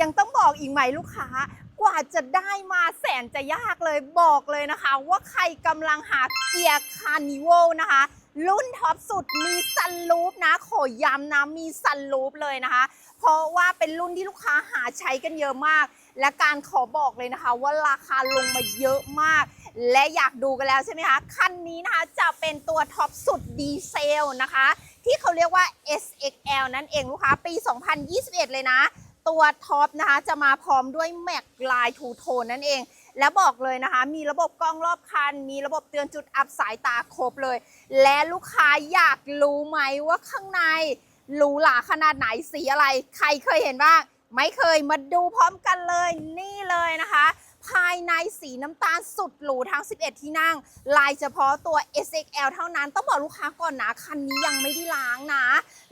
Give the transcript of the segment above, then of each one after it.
ยังต้องบอกอีกไหมลูกค้า กว่าจะได้มาแสนจะยากเลยบอกเลยนะคะ ว่าใครกำลังหาเกียร์คาร์นิวนะคะ รุ่นท็อปสุดมีซันลูปนะขอย้ำนะมีซันลูปเลยนะคะ เพราะว่าเป็นรุ่นที่ลูกค้าหาใช้กันเยอะมาก และการขอบอกเลยนะคะ ว่าราคาลงมาเยอะมากและอยากดูกันแล้วใช่ไหมคะ คันนี้นะคะจะเป็นตัวท็อปสุดดีเซลนะคะ ที่เขาเรียกว่า SXL นั่นเองลูกค้าปี 2021 เลยนะ ตัวท็อปนะคะจะมาพร้อมด้วยแม็กลายทูโทนนั่นเอง และบอกเลยนะคะ มีระบบกล้องรอบคัน มีระบบเตือนจุดอับสายตาครบเลย และลูกค้าอยากรู้ไหมว่าข้างในหรูหราขนาดไหนสีอะไร ใครเคยเห็นบ้างไม่เคยมาดูพร้อมกันเลยนี่เลยนะคะ ภายในสีน้ำตาลสุดหรูทั้ง 11 ที่นั่ง ลายเฉพาะตัว SXL เท่านั้น ต้องบอกลูกค้าก่อนนะ คันนี้ยังไม่ได้ล้างนะ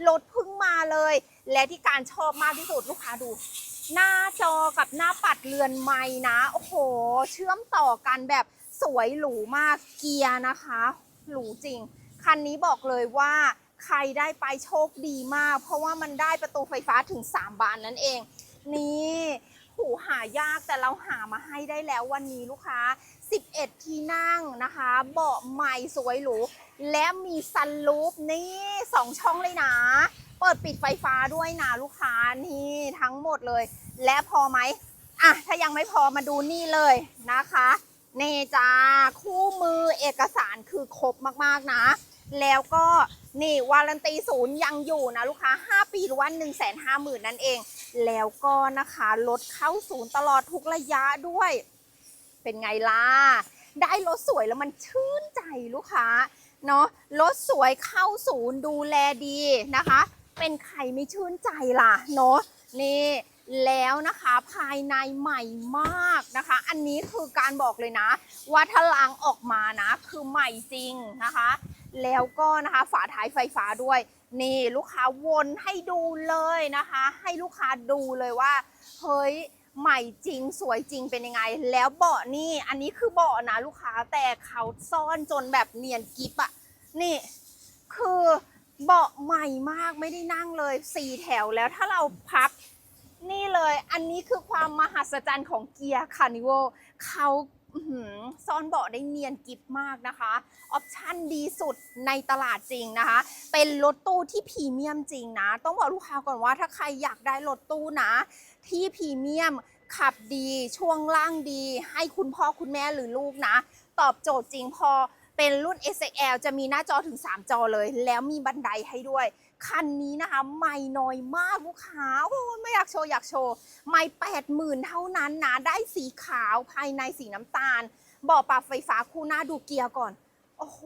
รถเพิ่งมาเลย และที่การชอบมากที่สุดลูกค้าดู หน้าจอกับหน้าปัดเรือนไม้นะ โอ้โห เชื่อมต่อกันแบบสวยหรูมาก เกียร์นะคะ หรูจริง คันนี้บอกเลยว่าใครได้ไปโชคดีมาก เพราะว่ามันได้ประตูไฟฟ้าถึง 3 บานนั่นเอง นี่ หูหายากแต่เราหามาให้ได้แล้ววันนี้ลูกค้า 11 ที่นั่งนะคะ เบาะใหม่สวยหรู และมีซันลูปนี่สองช่องเลยนะ เปิดปิดไฟฟ้าด้วยนะลูกค้านี่ทั้งหมดเลย และพอไหมอะถ้ายังไม่พอมาดูนี่เลยนะคะเนจ้าคู่มือเอกสารคือครบมากๆนะ แล้วก็นี่วารันตีศูนย์ยังอยู่นะลูกค้า 5 ปีหรือว่า1 5 0 0 0 0 นั่นเอง แล้วก็นะคะรถเข้าศูนย์ตลอดทุกระยะด้วย เป็นไงล่ะ ได้รถสวยแล้วมันชื่นใจลูกค้าเนาะรถสวยเข้าศูนย์ดูแลดีนะคะ เป็นใครไม่ชื่นใจล่ะเนาะนี่แล้วนะคะภายในใหม่มากนะคะ อันนี้คือการบอกเลยนะ ว่าถ้าล้างออกมานะ คือใหม่จริงนะคะ แล้วก็นะคะฝาท้ายไฟฟ้าด้วย นี่ลูกค้าวนให้ดูเลยนะคะ ให้ลูกค้าดูเลยว่า เฮ้ยใหม่จริงสวยจริงเป็นยังไง แล้วเบาะนี่อันนี้คือเบาะนะลูกค้าแต่เขาซ่อนจนแบบเนียนกิบอะนี่ คือเบาะใหม่มากไม่ได้นั่งเลยสี่แถวแล้วถ้าเราพับนี่เลย อันนี้คือความมหัศจรรย์ของเกียร์คาร์นิวเขา ซ่อนเบาะได้เนียนกิฟมากนะคะ ออปชั่นดีสุดในตลาดจริงนะคะ เป็นรถตู้ที่พรีเมียมจริงนะ ต้องบอกลูกค้าก่อนว่าถ้าใครอยากได้รถตู้นะ ที่พรีเมียมขับดีช่วงล่างดี ให้คุณพ่อคุณแม่หรือลูกนะ ตอบโจทย์จริงพอ เป็นรุ่น SXL จะมีหน้าจอถึง 3 จอเลย แล้วมีบันไดให้ด้วย คันนี้นะคะ ไม่น้อยมากลูกค้าโอ้ไม่อยากโชว์ อยากโชว์ ไม่แปดหมื่นเท่านั้นนะ ได้สีขาวภายในสีน้ำตาลบอกปรับไฟฟ้าคู่หน้าดูเกียร์ก่อน โอ้โห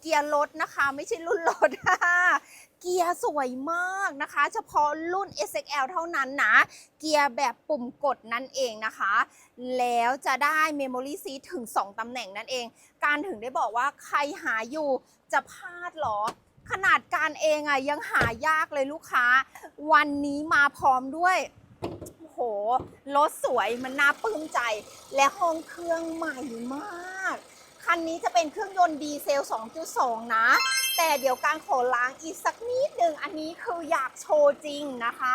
เกียร์รถนะคะ ไม่ใช่รุ่นรถ กียร์สวยมากนะคะ เฉพาะรุ่น SXL เท่านั้นนะ เกียร์แบบปุ่มกดนั่นเองนะคะ แล้วจะได้ Memory Seat ถึง 2 ตำแหน่งนั่นเอง การถึงได้บอกว่าใครหาอยู่จะพลาดเหรอ ขนาดการเองอะยังหายากเลยลูกค้า วันนี้มาพร้อมด้วยโอ้โหรถสวยมันน่าปลื้มใจ และห้องเครื่องใหม่มาก คันนี้จะเป็นเครื่องยนต์ดีเซล 2.2 นะ แต่เดี๋ยวการขอล้างอีกสักนิดหนึ่งอันนี้คืออยากโชว์จริงนะคะ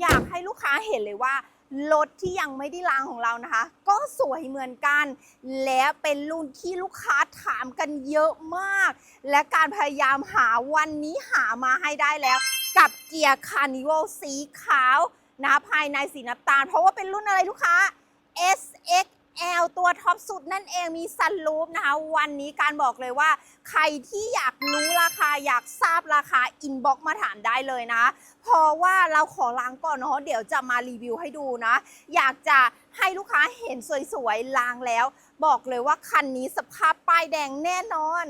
อยากให้ลูกค้าเห็นเลยว่ารถที่ยังไม่ได้ล้างของเรานะคะ ก็สวยเหมือนกัน และเป็นรุ่นที่ลูกค้าถามกันเยอะมาก และการพยายามหาวันนี้หามาให้ได้แล้ว กับเกียร์คาร์นิวัลสีขาวนะภายในสีน้ำตาล เพราะว่าเป็นรุ่นอะไรลูกค้า S X XL ตัวท็อปสุดนั่นเองมีซันรูฟนะคะ วันนี้การบอกเลยว่า ใครที่อยากรู้ราคาอยากทราบราคาอินบ็อกมาถามได้เลยนะ เพราะว่าเราขอล้างก่อนเนาะเดี๋ยวจะมารีวิวให้ดูนะ อยากจะให้ลูกค้าเห็นสวยๆล้างแล้ว บอกเลยว่าคันนี้สภาพป้ายแดงแน่นอน